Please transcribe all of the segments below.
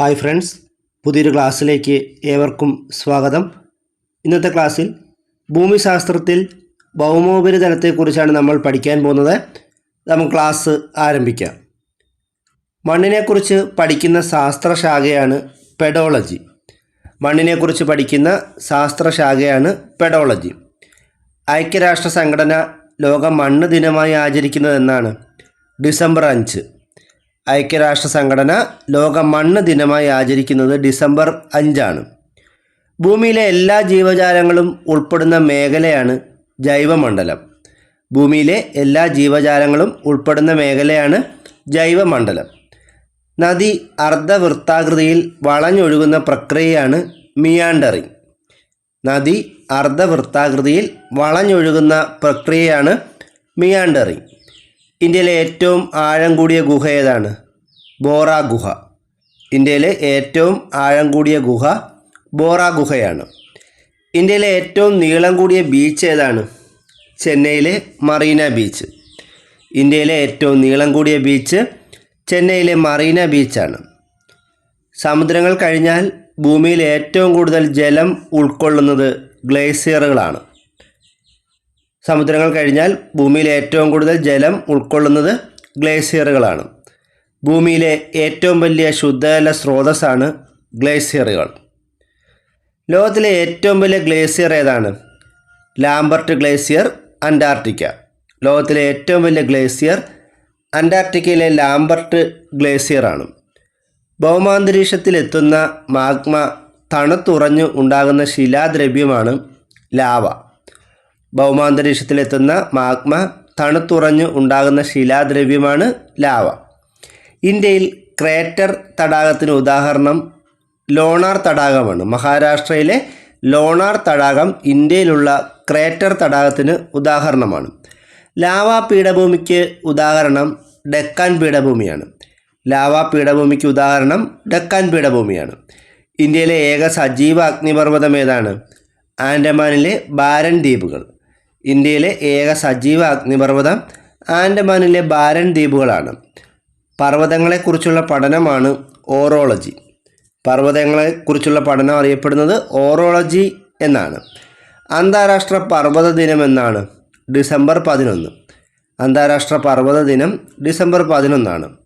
Hi friends പുതിയൊരു ക്ലാസ്സിലേക്ക് ഏവർക്കും സ്വാഗതം. ഇന്നത്തെ ക്ലാസ്സിൽ ഭൂമിശാസ്ത്രത്തിൽ ഭൗമോപരിതലത്തെക്കുറിച്ചാണ് നമ്മൾ പഠിക്കാൻ പോകുന്നത്. നമുക്ക് ക്ലാസ് ആരംഭിക്കാം. മണ്ണിനെക്കുറിച്ച് പഠിക്കുന്ന ശാസ്ത്രശാഖയാണ് പെഡോളജി. മണ്ണിനെക്കുറിച്ച് പഠിക്കുന്ന ശാസ്ത്രശാഖയാണ് പെഡോളജി. ഐക്യരാഷ്ട്ര സംഘടന ലോക മണ്ണ് ദിനമായി ആചരിക്കുന്നതെന്നാണ് ഡിസംബർ അഞ്ച്. ഐക്യരാഷ്ട്ര സംഘടന ലോക മണ്ണ് ദിനമായി ആചരിക്കുന്നത് ഡിസംബർ അഞ്ചാണ്. ഭൂമിയിലെ എല്ലാ ജീവജാലങ്ങളും ഉൾപ്പെടുന്ന മേഖലയാണ് ജൈവമണ്ഡലം. ഭൂമിയിലെ എല്ലാ ജീവജാലങ്ങളും ഉൾപ്പെടുന്ന മേഖലയാണ് ജൈവമണ്ഡലം. നദി അർദ്ധവൃത്താകൃതിയിൽ വളഞ്ഞൊഴുകുന്ന പ്രക്രിയയാണ് മിയാണ്ടറിങ് നദി അർദ്ധവൃത്താകൃതിയിൽ വളഞ്ഞൊഴുകുന്ന പ്രക്രിയയാണ് മിയാണ്ടറിങ് ഇന്ത്യയിലെ ഏറ്റവും ആഴം കൂടിയ ഗുഹ ഏതാണ്? ബോറ ഗുഹ ഇന്ത്യയിലെ ഏറ്റവും ആഴം കൂടിയ ഗുഹ ബോറ ഗുഹയാണ് ഇന്ത്യയിലെ ഏറ്റവും നീളം കൂടിയ ബീച്ച് ഏതാണ്? ചെന്നൈയിലെ മറീന ബീച്ച്. ഇന്ത്യയിലെ ഏറ്റവും നീളം കൂടിയ ബീച്ച് ചെന്നൈയിലെ മറീന ബീച്ചാണ്. സമുദ്രങ്ങൾ കഴിഞ്ഞാൽ ഭൂമിയിൽ ഏറ്റവും കൂടുതൽ ജലം ഉൾക്കൊള്ളുന്നത് ഗ്ലേസിയറുകളാണ്. സമുദ്രങ്ങൾ കഴിഞ്ഞാൽ ഭൂമിയിൽ ഏറ്റവും കൂടുതൽ ജലം ഉൾക്കൊള്ളുന്നത് ഗ്ലേസിയറുകളാണ്. ഭൂമിയിലെ ഏറ്റവും വലിയ ശുദ്ധജല സ്രോതസ്സാണ് ഗ്ലേസിയറുകൾ. ലോകത്തിലെ ഏറ്റവും വലിയ ഗ്ലേസിയർ ഏതാണ്? Lambert glacier Antarctica. ലോകത്തിലെ ഏറ്റവും വലിയ ഗ്ലേസിയർ അന്റാർട്ടിക്കയിലെ ലാംബർട്ട് ഗ്ലേസിയറാണ്. ഭൗമാന്തരീക്ഷത്തിലെത്തുന്ന മാഗ്മ തണുത്തുറഞ്ഞു ഉണ്ടാകുന്ന ശിലാദ്രവ്യമാണ് ലാവ. ഭൗമാന്തരീക്ഷത്തിലെത്തുന്ന മാഗ്മ തണുത്തുറഞ്ഞു ഉണ്ടാകുന്ന ശിലാദ്രവ്യമാണ് ലാവ. ഇന്ത്യയിൽ ക്രേറ്റർ തടാകത്തിന് ഉദാഹരണം ലോണാർ തടാകമാണ്. മഹാരാഷ്ട്രയിലെ ലോണാർ തടാകം ഇന്ത്യയിലുള്ള ക്രേറ്റർ തടാകത്തിന് ഉദാഹരണമാണ്. ലാവാ പീഠഭൂമിക്ക് ഉദാഹരണം ഡെക്കാൻ പീഠഭൂമിയാണ്. ലാവാ പീഠഭൂമിക്ക് ഉദാഹരണം ഡെക്കാൻ പീഠഭൂമിയാണ്. ഇന്ത്യയിലെ ഏക സജീവ അഗ്നിപർവതം ഏതാണ്? ആൻഡമാനിലെ ബാരൻ ദ്വീപുകൾ. ഇന്ത്യയിലെ ഏക സജീവ അഗ്നിപർവതം ആൻഡമാനിലെ ബാരൻ ദ്വീപുകളാണ്. പർവതങ്ങളെക്കുറിച്ചുള്ള പഠനമാണ് ഓറോളജി. പർവതങ്ങളെക്കുറിച്ചുള്ള പഠനം അറിയപ്പെടുന്നത് ഓറോളജി എന്നാണ്. അന്താരാഷ്ട്ര പർവത ദിനം എന്നാണ്. ഡിസംബർ പതിനൊന്ന്. അന്താരാഷ്ട്ര പർവത ദിനം ഡിസംബർ പതിനൊന്നാണ്.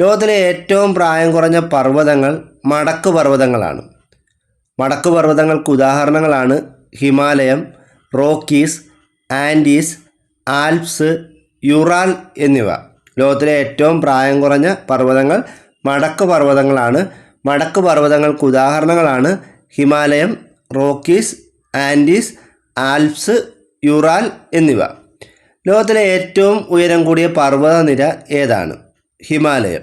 ലോകത്തിലെ ഏറ്റവും പ്രായം കുറഞ്ഞ പർവതങ്ങൾ മടക്ക് പർവതങ്ങളാണ്. മടക്ക് പർവതങ്ങൾക്ക് ഉദാഹരണങ്ങളാണ് Himalayam Rockies Andes Alps Ural എന്നിവ. ലോകത്തിലെ ഏറ്റവും പ്രായം കുറഞ്ഞ പർവതങ്ങൾ മടക്ക് പർവതങ്ങളാണ്. മടക്ക് പർവതങ്ങൾക്ക് ഉദാഹരണങ്ങളാണ് Himalayam Rockies Andes Alps Ural എന്നിവ. ലോകത്തിലെ ഏറ്റവും ഉയരം കൂടിയ പർവതനിര ഏതാണ്? ഹിമാലയം.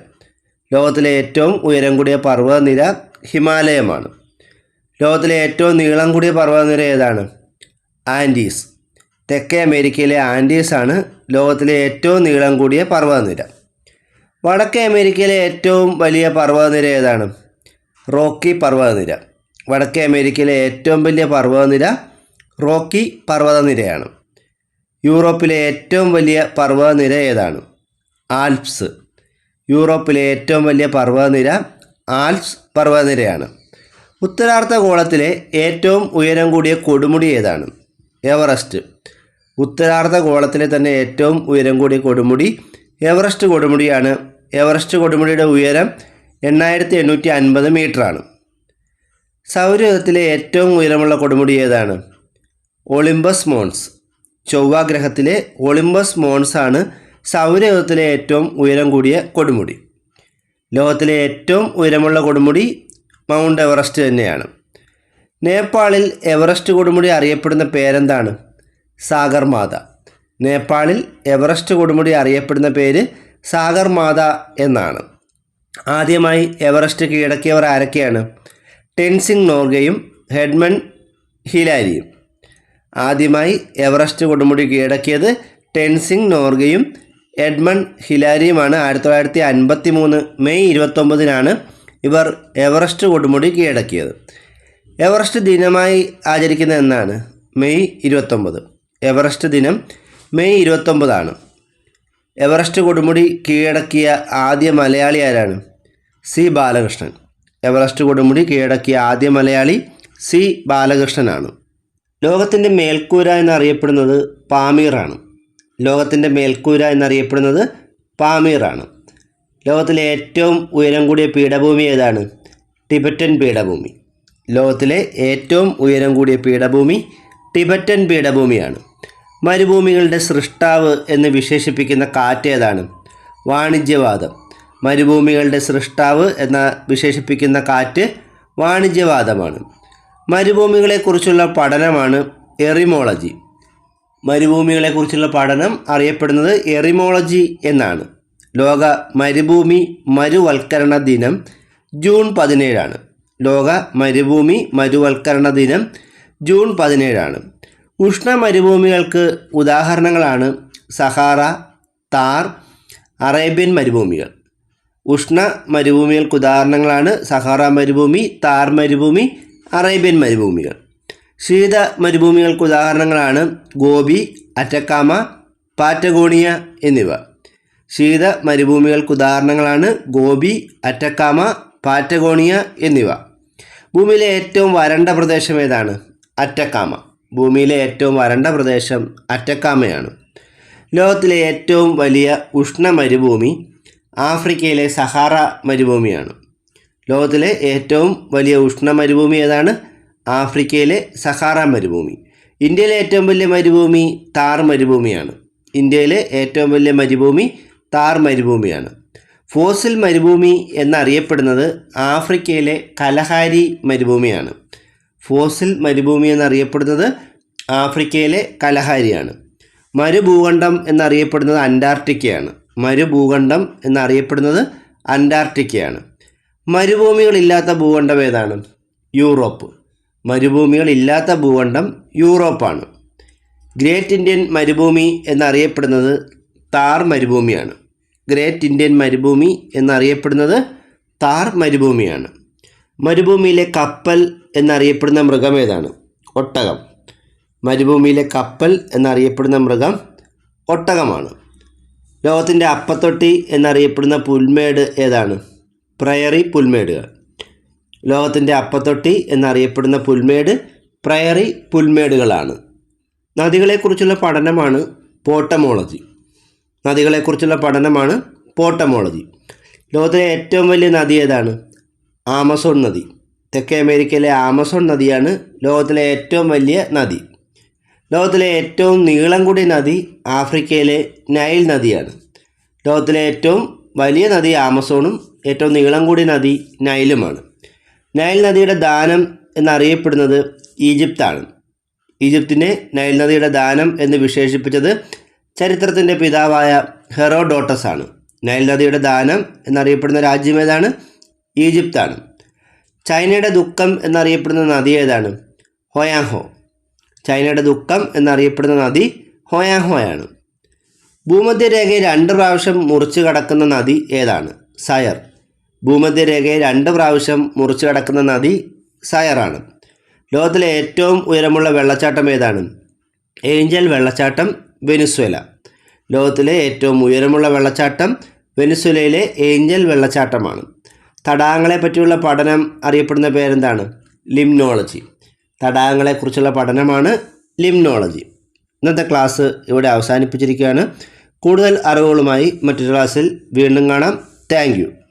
ലോകത്തിലെ ഏറ്റവും ഉയരം കൂടിയ പർവതനിര ഹിമാലയമാണ്. ലോകത്തിലെ ഏറ്റവും നീളം കൂടിയ പർവതനിര ഏതാണ്? ആൻഡീസ് തെക്കേ അമേരിക്കയിലെ ആൻഡീസ് ആണ് ലോകത്തിലെ ഏറ്റവും നീളം കൂടിയ പർവതനിര. വടക്കേ അമേരിക്കയിലെ ഏറ്റവും വലിയ പർവതനിര ഏതാണ്? റോക്കി പർവതനിര. വടക്കേ അമേരിക്കയിലെ ഏറ്റവും വലിയ പർവതനിര റോക്കി പർവതനിരയാണ്. യൂറോപ്പിലെ ഏറ്റവും വലിയ പർവതനിര ഏതാണ്? ആൽപ്സ്. യൂറോപ്പിലെ ഏറ്റവും വലിയ പർവതനിര ആൽപ്സ് പർവതനിരയാണ്. ഉത്തരാർദ്ധഗോളത്തിലെ ഏറ്റവും ഉയരം കൂടിയ കൊടുമുടി ഏതാണ്? എവറസ്റ്റ്. ഉത്തരാർദ്ധഗോളത്തിലെ തന്നെ ഏറ്റവും ഉയരം കൂടിയ കൊടുമുടി എവറസ്റ്റ് കൊടുമുടിയാണ്. എവറസ്റ്റ് കൊടുമുടിയുടെ ഉയരം എണ്ണായിരത്തി എണ്ണൂറ്റി അൻപത് മീറ്ററാണ്. സൗരയുഗത്തിലെ ഏറ്റവും ഉയരമുള്ള കൊടുമുടി ഏതാണ്? Olympus Mons. ചൊവ്വ ഗ്രഹത്തിലെ ഒളിമ്പസ് മോൺസ് ആണ് സൗരയുഗത്തിലെ ഏറ്റവും ഉയരം കൂടിയ കൊടുമുടി. ലോകത്തിലെ ഏറ്റവും ഉയരമുള്ള കൊടുമുടി മൗണ്ട് എവറസ്റ്റ് തന്നെയാണ്. നേപ്പാളിൽ എവറസ്റ്റ് കൊടുമുടി അറിയപ്പെടുന്ന പേരെന്താണ്? സാഗർമാത നേപ്പാളിൽ എവറസ്റ്റ് കൊടുമുടി അറിയപ്പെടുന്ന പേര് സാഗർമാത എന്നാണ്. ആദ്യമായി എവറസ്റ്റ് കീഴടക്കിയവർ ആരൊക്കെയാണ്? ടെൻസിംഗ് നോർഗയും ഹെഡ്മൺ ഹിലാരിയും. ആദ്യമായി എവറസ്റ്റ് കൊടുമുടി കീഴടക്കിയത് ടെൻസിംഗ് നോർഗയും എഡ്മൺ ഹിലാരിയുമാണ്. ആയിരത്തി തൊള്ളായിരത്തി അൻപത്തി മൂന്ന് മെയ് ഇരുപത്തൊമ്പതിനാണ് ഇവർ എവറസ്റ്റ് കൊടുമുടി കീഴടക്കിയത്. എവറസ്റ്റ് ദിനമായി ആചരിക്കുന്ന എന്നാണ് മെയ് ഇരുപത്തൊമ്പത്. എവറസ്റ്റ് ദിനം മെയ് ഇരുപത്തൊമ്പതാണ്. എവറസ്റ്റ് കൊടുമുടി കീഴടക്കിയ ആദ്യ മലയാളി ആരാണ്? സി ബാലകൃഷ്ണൻ. എവറസ്റ്റ് കൊടുമുടി കീഴടക്കിയ ആദ്യ മലയാളി സി ബാലകൃഷ്ണനാണ്. ലോകത്തിന്റെ മേൽക്കൂര എന്നറിയപ്പെടുന്നത് പാമീറാണ്. ലോകത്തിന്റെ മേൽക്കൂര എന്നറിയപ്പെടുന്നത് പാമീറാണ്. ലോകത്തിലെ ഏറ്റവും ഉയരം കൂടിയ പീഠഭൂമി ഏതാണ്? ടിബറ്റൻ പീഠഭൂമി. ലോകത്തിലെ ഏറ്റവും ഉയരം കൂടിയ പീഠഭൂമി ടിബറ്റൻ പീഠഭൂമിയാണ്. മരുഭൂമികളുടെ സൃഷ്ടാവ് എന്ന് വിശേഷിപ്പിക്കുന്ന കാറ്റ് ഏതാണ്? വാണിജ്യവാദം. മരുഭൂമികളുടെ സൃഷ്ടാവ് എന്ന വിശേഷിപ്പിക്കുന്ന കാറ്റ് വാണിജ്യവാദമാണ്. മരുഭൂമികളെക്കുറിച്ചുള്ള പഠനമാണ് എറിമോളജി. മരുഭൂമികളെക്കുറിച്ചുള്ള പഠനം അറിയപ്പെടുന്നത് എറിമോളജി എന്നാണ്. ലോക മരുഭൂമി മരുവൽക്കരണ ദിനം ജൂൺ പതിനേഴാണ്. ലോക മരുഭൂമി മരുവൽക്കരണ ദിനം ജൂൺ പതിനേഴാണ്. ഉഷ്ണ മരുഭൂമികൾക്ക് ഉദാഹരണങ്ങളാണ് സഹാറ താർ അറേബ്യൻ മരുഭൂമികൾ. ഉഷ്ണ മരുഭൂമികൾക്ക് ഉദാഹരണങ്ങളാണ് സഹാറ മരുഭൂമി താർ മരുഭൂമി അറേബ്യൻ മരുഭൂമികൾ. ശീത മരുഭൂമികൾക്ക് ഉദാഹരണങ്ങളാണ് ഗോപി അറ്റക്കാമ പാറ്റഗോണിയ എന്നിവ. ശീത മരുഭൂമികൾക്ക് ഉദാഹരണങ്ങളാണ് ഗോപി അറ്റക്കാമ പാറ്റഗോണിയ എന്നിവ. ഭൂമിയിലെ ഏറ്റവും വരണ്ട പ്രദേശം ഏതാണ്? അറ്റക്കാമ. ഭൂമിയിലെ ഏറ്റവും വരണ്ട പ്രദേശം അറ്റക്കാമയാണ്. ലോകത്തിലെ ഏറ്റവും വലിയ ഉഷ്ണ മരുഭൂമി ആഫ്രിക്കയിലെ സഹാറ മരുഭൂമിയാണ്. ലോകത്തിലെ ഏറ്റവും വലിയ ഉഷ്ണ മരുഭൂമി ഏതാണ്? ആഫ്രിക്കയിലെ സഹാറ മരുഭൂമി. ഇന്ത്യയിലെ ഏറ്റവും വലിയ മരുഭൂമി താർ മരുഭൂമിയാണ്. ഇന്ത്യയിലെ ഏറ്റവും വലിയ മരുഭൂമി താർ മരുഭൂമിയാണ്. ഫോസിൽ മരുഭൂമി എന്നറിയപ്പെടുന്നത് ആഫ്രിക്കയിലെ കലഹാരി മരുഭൂമിയാണ്. ഫോസിൽ മരുഭൂമി എന്നറിയപ്പെടുന്നത് ആഫ്രിക്കയിലെ കലഹാരിയാണ്. മരുഭൂഖണ്ഡം എന്നറിയപ്പെടുന്നത് അന്റാർട്ടിക്കയാണ്. മരുഭൂഖണ്ഡം എന്നറിയപ്പെടുന്നത് അന്റാർട്ടിക്കയാണ്. മരുഭൂമികളില്ലാത്ത ഭൂഖണ്ഡം ഏതാണ്? യൂറോപ്പ്. മരുഭൂമികളില്ലാത്ത ഭൂഖണ്ഡം യൂറോപ്പാണ്. ഗ്രേറ്റ് ഇന്ത്യൻ മരുഭൂമി എന്നറിയപ്പെടുന്നത് താർ മരുഭൂമിയാണ്. ഗ്രേറ്റ് ഇന്ത്യൻ മരുഭൂമി എന്നറിയപ്പെടുന്നത് താർ മരുഭൂമിയാണ്. മരുഭൂമിയിലെ കപ്പൽ എന്നറിയപ്പെടുന്ന മൃഗം ഏതാണ്? ഒട്ടകം. മരുഭൂമിയിലെ കപ്പൽ എന്നറിയപ്പെടുന്ന മൃഗം ഒട്ടകമാണ്. ലോകത്തിന്റെ അപ്പത്തൊട്ടി എന്നറിയപ്പെടുന്ന പുൽമേട് ഏതാണ്? പ്രയറി പുൽമേടുകൾ. ലോകത്തിന്റെ അപ്പത്തൊട്ടി എന്നറിയപ്പെടുന്ന പുൽമേട് പ്രയറി പുൽമേടുകളാണ്. നദികളെക്കുറിച്ചുള്ള പഠനമാണ് പോട്ടമോളജി. നദികളെക്കുറിച്ചുള്ള പഠനമാണ് പോട്ടമോളജി. ലോകത്തിലെ ഏറ്റവും വലിയ നദി ഏതാണ്? ആമസോൺ നദി. തെക്കേ അമേരിക്കയിലെ ആമസോൺ നദിയാണ് ലോകത്തിലെ ഏറ്റവും വലിയ നദി. ലോകത്തിലെ ഏറ്റവും നീളം കൂടിയ നദി ആഫ്രിക്കയിലെ നൈൽ നദിയാണ്. ലോകത്തിലെ ഏറ്റവും വലിയ നദി ആമസോണും ഏറ്റവും നീളം കൂടിയ നദി നൈലുമാണ്. നൈൽ നദിയുടെ ദാനം എന്നറിയപ്പെടുന്നത് ഈജിപ്താണ്. ഈജിപ്തിനെ നൈൽ നദിയുടെ ദാനം എന്ന് വിശേഷിപ്പിച്ചത് ചരിത്രത്തിന്റെ പിതാവായ ഹെറോഡോട്ടസ് ആണ് നൈൽ നദിയുടെ ദാനം എന്നറിയപ്പെടുന്ന രാജ്യം ഏതാണ്? ഈജിപ്താണ്. ചൈനയുടെ ദുഃഖം എന്നറിയപ്പെടുന്ന നദി ഏതാണ്? ഹോയാഹോ ചൈനയുടെ ദുഃഖം എന്നറിയപ്പെടുന്ന നദി ഹോയാഹോയാണ് ഭൂമധ്യരേഖയെ രണ്ട് പ്രാവശ്യം മുറിച്ചു കടക്കുന്ന നദി ഏതാണ്? സയർ. ഭൂമധ്യരേഖയെ രണ്ട് പ്രാവശ്യം മുറിച്ചു കടക്കുന്ന നദി സയറാണ്. ലോകത്തിലെ ഏറ്റവും ഉയരമുള്ള വെള്ളച്ചാട്ടം ഏതാണ്? ഏഞ്ചൽ വെള്ളച്ചാട്ടം വെനിസ്വേല. ലോകത്തിലെ ഏറ്റവും ഉയരമുള്ള വെള്ളച്ചാട്ടം വെനിസ്വേലയിലെ ഏഞ്ചൽ വെള്ളച്ചാട്ടമാണ്. തടാകങ്ങളെ പറ്റിയുള്ള പഠനം അറിയപ്പെടുന്ന പേരെന്താണ്? ലിംനോളജി. തടാകങ്ങളെക്കുറിച്ചുള്ള പഠനമാണ് ലിംനോളജി. ഇന്നത്തെ ക്ലാസ് ഇവിടെ അവസാനിപ്പിച്ചിരിക്കുകയാണ്. കൂടുതൽ അറിവുകളുമായി മറ്റൊരു ക്ലാസ്സിൽ വീണ്ടും കാണാം. താങ്ക്